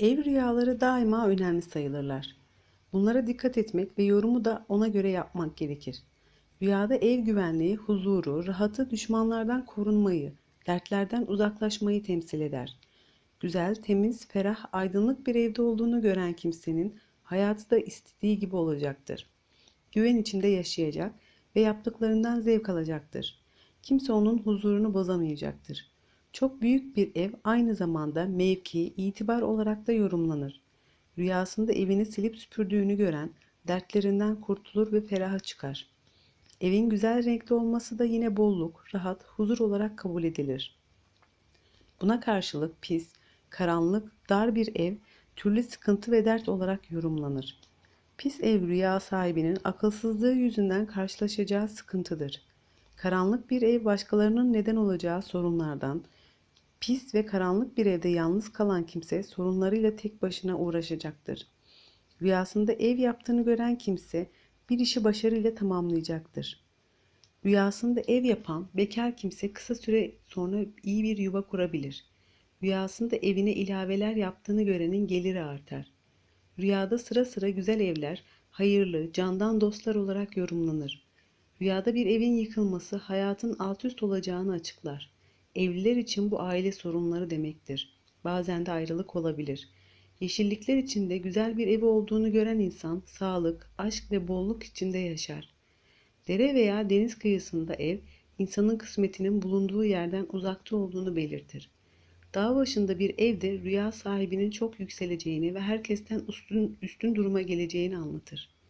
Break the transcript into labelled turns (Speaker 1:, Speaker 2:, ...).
Speaker 1: Ev rüyaları daima önemli sayılırlar. Bunlara dikkat etmek ve yorumu da ona göre yapmak gerekir. Rüyada ev güvenliği, huzuru, rahatı, düşmanlardan korunmayı, dertlerden uzaklaşmayı temsil eder. Güzel, temiz, ferah, aydınlık bir evde olduğunu gören kimsenin hayatı da istediği gibi olacaktır. Güven içinde yaşayacak ve yaptıklarından zevk alacaktır. Kimse onun huzurunu bozamayacaktır. Çok büyük bir ev aynı zamanda mevki, itibar olarak da yorumlanır. Rüyasında evini silip süpürdüğünü gören dertlerinden kurtulur ve feraha çıkar. Evin güzel renkli olması da yine bolluk, rahat, huzur olarak kabul edilir. Buna karşılık pis, karanlık, dar bir ev türlü sıkıntı ve dert olarak yorumlanır. Pis ev rüya sahibinin akılsızlığı yüzünden karşılaşacağı sıkıntıdır. Karanlık bir ev başkalarının neden olacağı sorunlardan, pis ve karanlık bir evde yalnız kalan kimse sorunlarıyla tek başına uğraşacaktır. Rüyasında ev yaptığını gören kimse bir işi başarıyla tamamlayacaktır. Rüyasında ev yapan bekar kimse kısa süre sonra iyi bir yuva kurabilir. Rüyasında evine ilaveler yaptığını görenin geliri artar. Rüyada sıra sıra güzel evler, hayırlı, candan dostlar olarak yorumlanır. Rüyada bir evin yıkılması hayatın alt üst olacağını açıklar. Evliler için bu aile sorunları demektir. Bazen de ayrılık olabilir. Yeşillikler içinde güzel bir evi olduğunu gören insan sağlık, aşk ve bolluk içinde yaşar. Dere veya deniz kıyısında ev, insanın kısmetinin bulunduğu yerden uzakta olduğunu belirtir. Dağ başında bir evde rüya sahibinin çok yükseleceğini ve herkesten üstün, üstün duruma geleceğini anlatır.